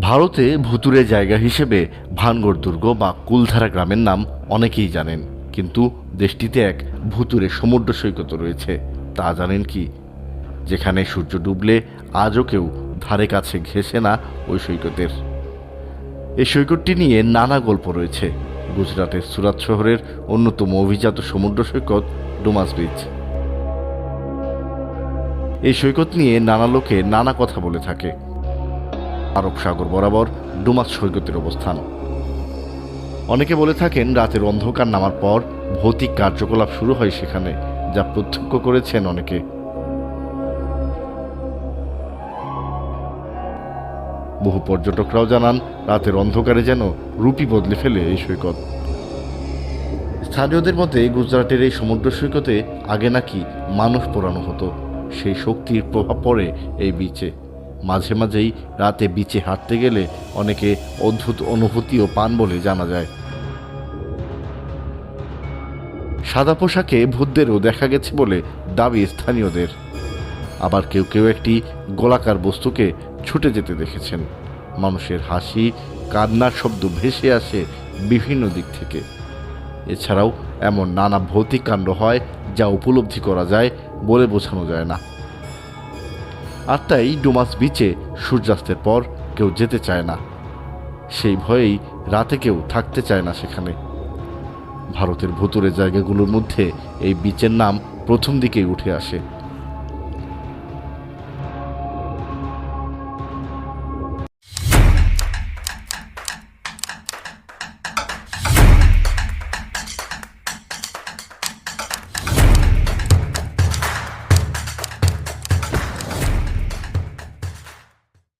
ভারতে ভুতুরে জায়গা হিসেবে ভানগড় দুর্গ বা কুলধারা গ্রামের নাম অনেকেই জানেন, কিন্তু দেশটিতে এক ভুতুরে সমুদ্র সৈকত রয়েছে, তা জানেন কি? যেখানে সূর্য ডুবলে আজও কেউ ধারে কাছে ঘেসে না ওই সৈকতের। এই সৈকতটি নিয়ে নানা গল্প রয়েছে। গুজরাটের সুরাত শহরের অন্যতম অভিজাত সমুদ্র সৈকত ডুমাস বিচ এই সৈকত নিয়ে নানা লোকে নানা কথা বলে থাকে। আরব সাগর বরাবর ডুমাস সৈকতের অবস্থান। অনেকে বলে থাকেন রাতের অন্ধকার নামার পর ভৌতিক কার্যকলাপ শুরু হয় সেখানে, যা প্রত্যক্ষ করেছেন অনেকে। বহু পর্যটকরাও জানান, রাতের অন্ধকারে যেন রুপি বদলে ফেলে এই সৈকত। স্থানীয়দের মতে, গুজরাটের এই সমুদ্র সৈকতে আগে নাকি মানুষ পোড়ানো হতো। সেই শক্তির প্রভাব পড়ে এই বিচে মাঝে মাঝেই রাতে বিচে হাঁটতে গেলে অনেকে অদ্ভুত অনুভূতিও পান বলে জানা যায়। সাদা পোশাকে ভূতদেরও দেখা গেছে বলে দাবি স্থানীয়দের। আবার কেউ কেউ একটি গোলাকার বস্তুকে ছুটে যেতে দেখেছেন। মানুষের হাসি, কান্নার শব্দ ভেসে আসে বিভিন্ন দিক থেকে। এছাড়াও এমন নানা ভৌতিক কাণ্ড হয় যা উপলব্ধি করা যায় বলে বোঝানো যায় না। আর তাই ডুমাস বিচে সূর্যাস্তের পর কেউ যেতে চায় না। সেই ভয়েই রাতে কেউ থাকতে চায় না সেখানে। ভারতের ভুতুরে জায়গাগুলোর মধ্যে এই বিচের নাম প্রথম দিকেই উঠে আসে।